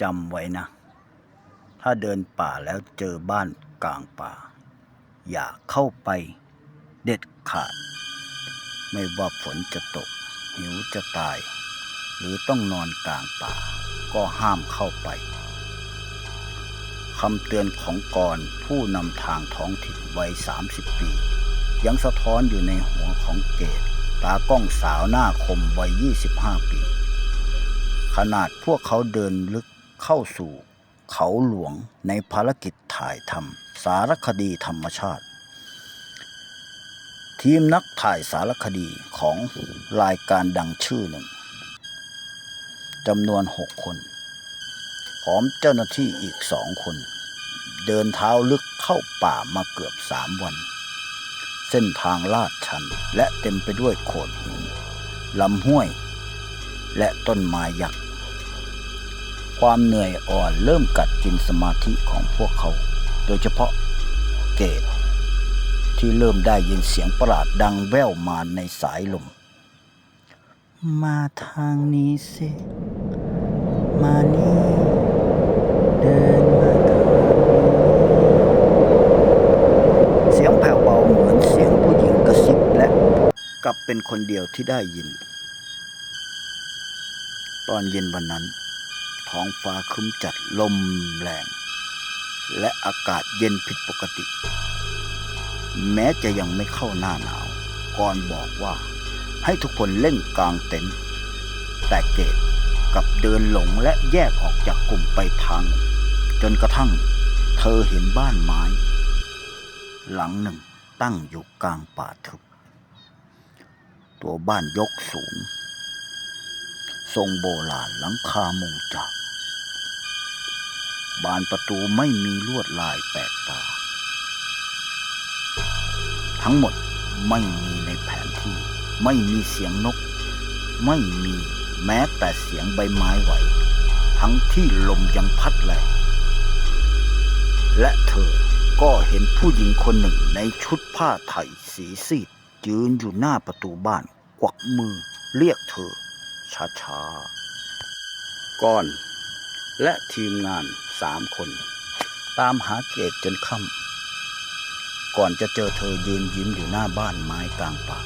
จำไว้นะ ถ้าเดินป่าแล้วเจอบ้านกลางป่า อย่าเข้าไปเด็ดขาด ไม่ว่าฝนจะตก หิวจะตาย หรือต้องนอนกลางป่า ก็ห้ามเข้าไปคำเตือนของกรผู้นำทางท้องถิ่นวัย 30 ปี ยังสะท้อนอยู่ในหัวของเกตตากล้องสาวหน้าคมวัย 25 ปี ขนาดพวกเขาเดินลึก เข้าสู่เขาหลวงในภารกิจถ่ายทำสารคดีธรรมชาติ ทีมนักถ่ายสารคดีของรายการดังชื่อหนึ่งจำนวนหกคนพร้อมเจ้าหน้าที่อีกสองคน เดินเท้าลึกเข้าป่ามาเกือบสามวัน เส้นทางลาดชันและเต็มไปด้วยโขดหินลำห้วย และต้นไม้ยักษ์ ความเหนื่อยอ่อนเริ่มกัดกินสมาธิของพวกเขา โดยเฉพาะเกตที่เริ่มได้ยินเสียงประหลาดดังแว่วมาในสายลม มาทางนี้สิ มานี่ เดินมาทางนี้เสียงแผ่วเบาเหมือนเสียงผู้หญิงกระซิบและกลับเป็นคนเดียวที่ได้ยิน ตอนเย็นวันนั้น ท้องฟ้าครึ้มจัดลมแรง และอากาศเย็นผิดปกติ แม้จะยังไม่เข้าหน้าหนาวก่อนบอกว่าให้ทุกคนเล่นกลางเต็นท์แต่เกตกับเดินหลงและแยกออกจากกลุ่มไปทางหนึ่งจนกระทั่งเธอเห็นบ้านไม้ หลังหนึ่งตั้งอยู่กลางป่าทึบ ตัวบ้านยกสูง ทรงโบราณหลังคามุงจาก บานประตูไม่มีลวดลายแปลกตา ทั้งหมดไม่มีในแผนที่ ไม่มีเสียงนก ไม่มีแม้แต่เสียงใบไม้ไหว ทั้งที่ลมยังพัดแรงและเธอก็เห็นผู้หญิงคนหนึ่งในชุดผ้าไทยสีซีดยืนอยู่หน้าประตูบ้านกวักมือเรียกเธอช้าๆก่อน และทีมงาน สามคน ตามหาเกตจนค่ำก่อนจะเจอเธอยืนยิ้มอยู่หน้าบ้านไม้กลางป่า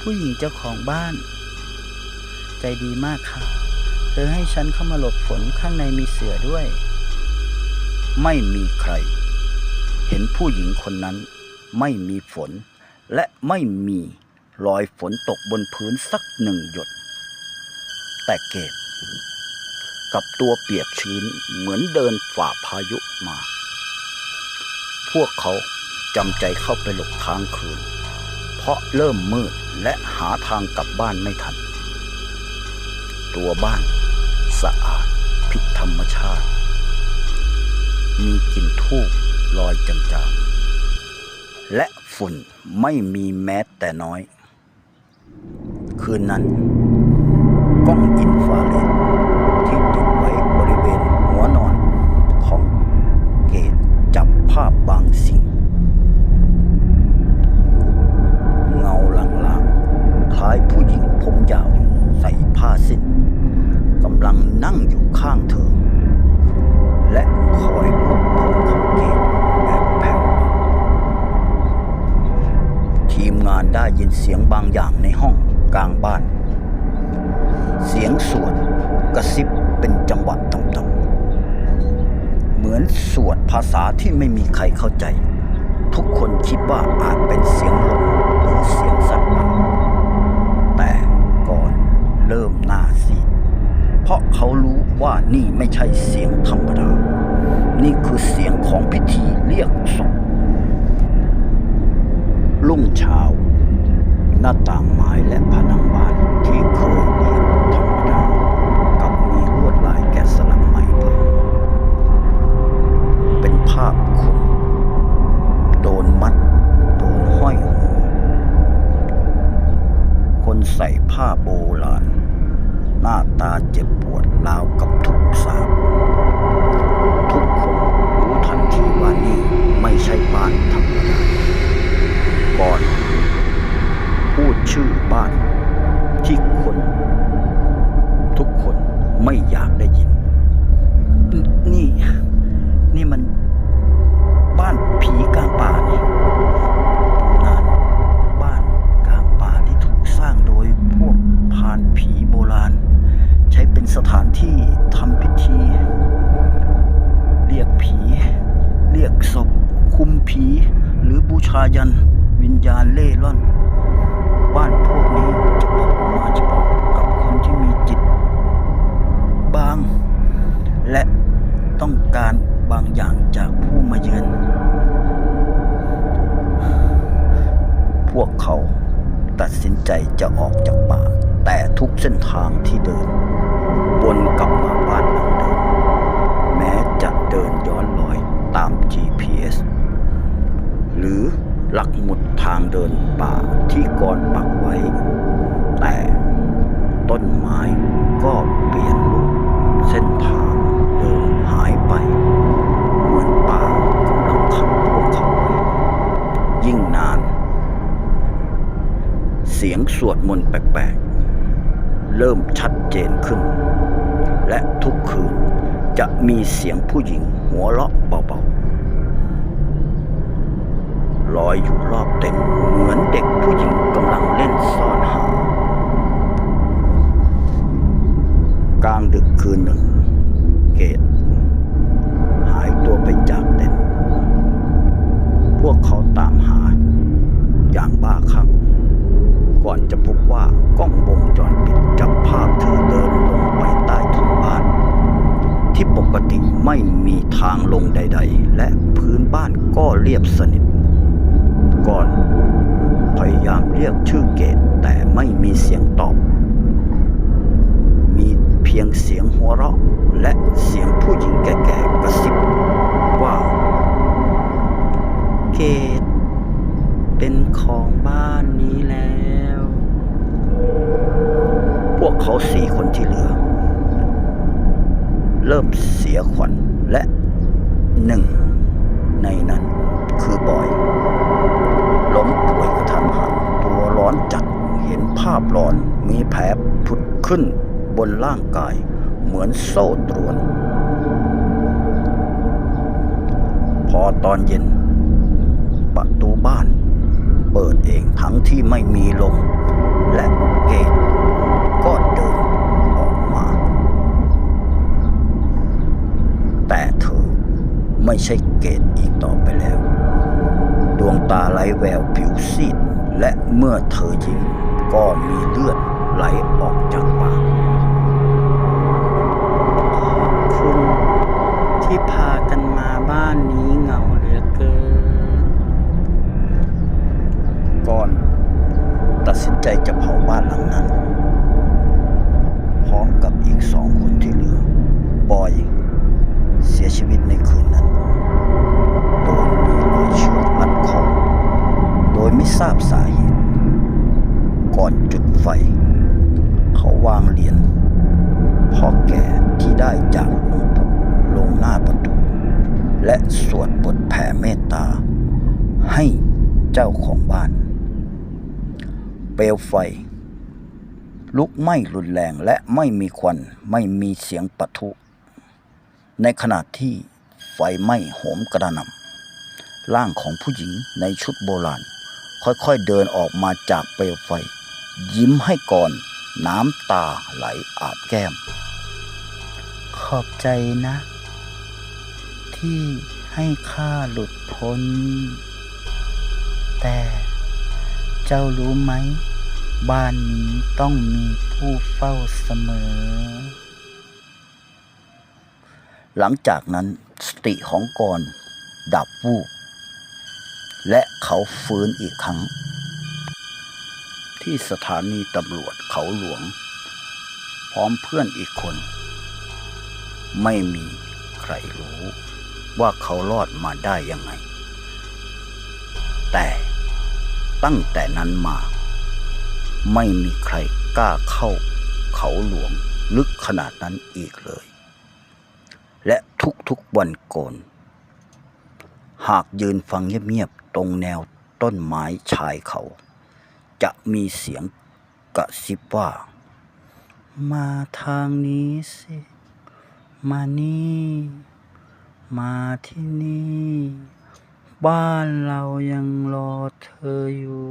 ผู้หญิงเจ้าของบ้าน ใจดีมากค่ะ เธอให้ฉันเข้ามาหลบฝนข้างในมีเสือด้วย ไม่มีใคร เห็นผู้หญิงคนนั้นไม่มีฝน และไม่มีรอยฝนตกบนพื้นสักหนึ่งหยด แต่เกต กับตัวเปียกชื้นเหมือนเดินฝ่าพายุมา พวกเขาจำใจเข้าไปหลบทางคืน เพราะเริ่มมืดและหาทางกลับบ้านไม่ทัน ตัวบ้านสะอาดผิดธรรมชาติ มีกลิ่นทูบลอยจางๆ และฝุ่นไม่มีแม้แต่น้อย คืนนั้นกล้องอินฟราเรด ได้ยินเสียงบางอย่างในห้องกลางบ้าน เสียงสวดกระซิบเป็นจังหวะต่ำๆเหมือนสวดภาษาที่ไม่มีใครเข้าใจ ทุกคนคิดว่าอาจเป็นเสียงลมหรือเสียงสัตว์ป่าแต่ก่อนเริ่มหน้าซีดเพราะเขารู้ว่านี่ไม่ใช่เสียงธรรมดา นี่คือเสียงของพิธีเรียกศพรุ่งเช้า หน้าต่างไม้และผนังบ้านที่เคยมีางที่เดินวนกลับมาบ้านหลังเดิมแม้จะเดินย้อนรอยตาม GPS หรือหลักหมุดทางเดินป่าที่ก่อนปักไว้ แต่ต้นไม้ก็เปลี่ยนรูปเส้นทางเดินหายไป เหมือนป่ากำลังขังพวกเขาไว้ยิ่งนาน เสียงสวดมนต์แปลกๆ เริ่มชัดเจนขึ้น และทุกคืนจะมีเสียงผู้หญิงหัวเราะเบาๆลอยอยู่รอบเต็นท์เหมือนเด็กผู้หญิง ไม่มีทางลงใด ๆ และพื้นบ้านก็เรียบสนิท ก่อนพยายามเรียกชื่อเกตแต่ไม่มีเสียงตอบ มีเพียงเสียงหัวเราะและเสียงผู้หญิงแก่ๆกระซิบาพหลอนมีแผลผุดขึ้นบนร่างกาย เหมือนโซ่ตรวน พอตอนเย็น ประตูบ้านเปิดเองทั้งที่ไม่มีลม และเกตก็เดินออกมา แต่เธอไม่ใช่เกตอีกต่อไปแล้ว ดวงตาไหลแววผิวซีดและเมื่อเธอยิ้ม ก็มีเลือดไหลออกจากปากคุณที่พากันมาบ้านนี้เหงาเหลือเกิน ก่อนตัดสินใจจะเผาบ้านหลังนั้น พร้อมกับอีกสองคนที่เหลือ บอย เปลวไฟ ลุกไหม้รุนแรงและไม่มีควันไม่มีเสียงปะทุ ในขณะที่ไฟไหม้โหมกระหน่ำร่างของผู้หญิงในชุดโบราณ ค่อยๆเดินออกมาจากเปลวไฟ ยิ้มให้ก่อนน้ำตาไหลอาบแก้ม ขอบใจนะ ที่ให้ข้าหลุดพ้น แต่ เจ้ารู้ไหม บ้านนี้ต้องมีผู้เฝ้าเสมอ หลังจากนั้นสติของกรดับวูบและเขาฟื้นอีกครั้ง ที่สถานีตำรวจเขาหลวง พร้อมเพื่อนอีกคน ไม่มีใครรู้ว่าเขารอดมาได้ยังไง แต่ ตั้งแต่นั้นมา ไม่มีใครกล้าเข้าเขาหลวงลึกขนาดนั้นอีกเลย และทุกๆวันโกน หากยืนฟังเงียบๆตรงแนวต้นไม้ชายเขา จะมีเสียงกระซิบว่า มาทางนี้สิ มานี่ มาที่นี่ บ้านเรายังรอเธออยู่